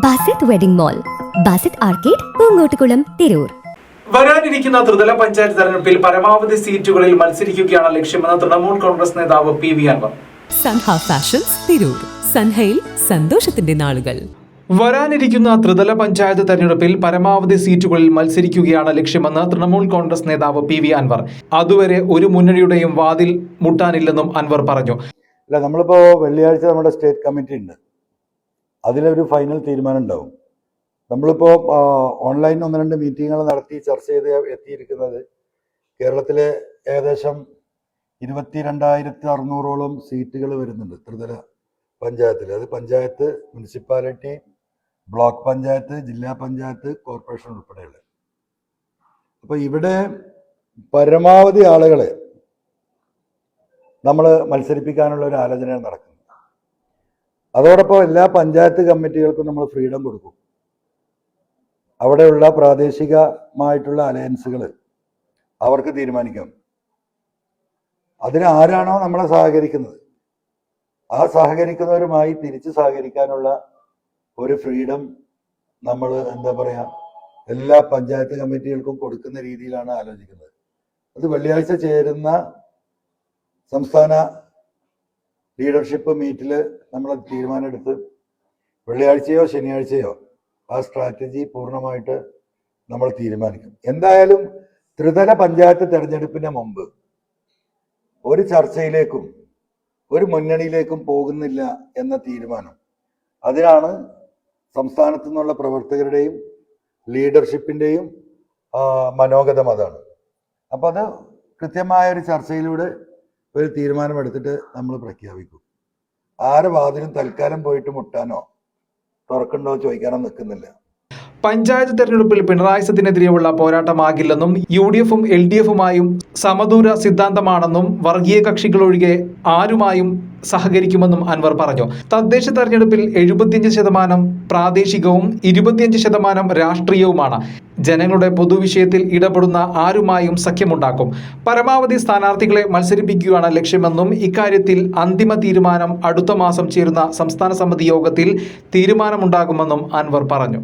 Basith wedding mall Basith arcade Poongottukulam Tirur. വരാനിരിക്കുന്ന ത്രിതല പഞ്ചായത്ത് തെരഞ്ഞെടുപ്പിൽ പരമാവധി സീറ്റുകളിൽ മത്സരിക്കുകയാണ് ലക്ഷ്യമെന്ന് തൃണമൂൽ കോൺഗ്രസ് നേതാവ് P V Anvar. Sanha fashions Tirur. സൻഹയിൽ സന്തോഷത്തിന്റെ നാളുകൾ. വരാനിരിക്കുന്ന ത്രിതല പഞ്ചായത്ത് തെരഞ്ഞെടുപ്പിൽ പരമാവധി സീറ്റുകളിൽ മത്സരിക്കുകയാണ് ലക്ഷ്യമെന്ന് തൃണമൂൽ കോൺഗ്രസ് നേതാവ് പി വി അൻവർ. അതുവരെ ഒരു മുന്നണിയുടെയും വാതിൽ മുട്ടാനില്ലെന്നും അൻവർ പറഞ്ഞു. അല്ല നമ്മളിപ്പോ വെള്ളിയാഴ്ച നമ്മുടെ സ്റ്റേറ്റ് കമ്മിറ്റി ഉണ്ട്. അതിലൊരു ഫൈനൽ തീരുമാനം ഉണ്ടാവും നമ്മളിപ്പോ ആ, ഓൺലൈൻ ഒന്ന് രണ്ട് മീറ്റിങ്ങുകൾ നടത്തി ചർച്ച ചെയ്ത് എത്തിയിരിക്കുന്നത് കേരളത്തിലെ ഏകദേശം ഇരുപത്തി രണ്ടായിരത്തി അറുന്നൂറോളം സീറ്റുകൾ വരുന്നുണ്ട് ത്രിതല പഞ്ചായത്തിൽ. അത് പഞ്ചായത്ത് മുനിസിപ്പാലിറ്റി ബ്ലോക്ക് പഞ്ചായത്ത് ജില്ലാ പഞ്ചായത്ത് കോർപ്പറേഷൻ ഉൾപ്പെടെയുള്ള. അപ്പോൾ ഇവിടെ പരമാവധി ആളുകളെ നമ്മൾ മത്സരിപ്പിക്കാനുള്ള ഒരു ആലോചനയാണ് നടക്കുന്നത്. അതോടൊപ്പം എല്ലാ പഞ്ചായത്ത് കമ്മിറ്റികൾക്കും നമ്മൾ ഫ്രീഡം കൊടുക്കും. അവിടെയുള്ള പ്രാദേശികമായിട്ടുള്ള അലയൻസുകൾ അവർക്ക് തീരുമാനിക്കാം. അതിന് ആരാണോ നമ്മളെ സഹകരിക്കുന്നത്? ആ സഹകരിക്കുന്നവരുമായി തിരിച്ച് സഹകരിക്കാനുള്ള ഒരു ഫ്രീഡം നമ്മൾ എന്താ പറയുക എല്ലാ പഞ്ചായത്ത് കമ്മിറ്റികൾക്കും കൊടുക്കുന്ന രീതിയിലാണ് ആലോചിക്കുന്നത്. അത് വെള്ളിയാഴ്ച ചേരുന്ന സംസ്ഥാന ലീഡർഷിപ്പ് മീറ്റിൽ നമ്മൾ തീരുമാനമെടുത്ത് വെള്ളിയാഴ്ചയോ ശനിയാഴ്ചയോ ആ സ്ട്രാറ്റജി പൂർണമായിട്ട് നമ്മൾ തീരുമാനിക്കും. എന്തായാലും ത്രിതല പഞ്ചായത്ത് തെരഞ്ഞെടുപ്പിന് മുമ്പ് ഒരു ചർച്ചയിലേക്കും ഒരു മുന്നണിയിലേക്കും പോകുന്നില്ല എന്ന തീരുമാനം. അതിനാണ് സംസ്ഥാനത്തു നിന്നുള്ള പ്രവർത്തകരുടെയും ലീഡർഷിപ്പിന്റെയും മനോഗതം അതാണ്. അപ്പോൾ അത് കൃത്യമായ ഒരു ചർച്ചയിലൂടെ ഒരു തീരുമാനമെടുത്തിട്ട് നമ്മൾ പ്രഖ്യാപിക്കും. ആരെ വാതിലും തൽക്കാലം പോയിട്ട് മുട്ടാനോ തുറക്കണ്ടോ ചോദിക്കാനോ നിൽക്കുന്നില്ല. പഞ്ചായത്ത് തെരഞ്ഞെടുപ്പിൽ പിണറായി സത്തിനെതിരെയുള്ള പോരാട്ടമാകില്ലെന്നും യു ഡി എഫും എൽ ഡി എഫുമായും സമദൂര സിദ്ധാന്തമാണെന്നും വർഗീയ കക്ഷികളൊഴികെ ആരുമായും സഹകരിക്കുമെന്നും അൻവർ പറഞ്ഞു. തദ്ദേശ തെരഞ്ഞെടുപ്പിൽ എഴുപത്തിയഞ്ച് ശതമാനം പ്രാദേശികവും ഇരുപത്തിയഞ്ച് ശതമാനം രാഷ്ട്രീയവുമാണ്. ജനങ്ങളുടെ പൊതുവിഷയത്തിൽ ഇടപെടുന്ന ആരുമായും സഖ്യമുണ്ടാക്കും. പരമാവധി സ്ഥാനാർത്ഥികളെ മത്സരിപ്പിക്കുകയാണ് ലക്ഷ്യമെന്നും ഇക്കാര്യത്തിൽ അന്തിമ തീരുമാനം അടുത്ത മാസം ചേരുന്ന സംസ്ഥാന സമിതി യോഗത്തിൽ തീരുമാനമുണ്ടാകുമെന്നും അൻവർ പറഞ്ഞു.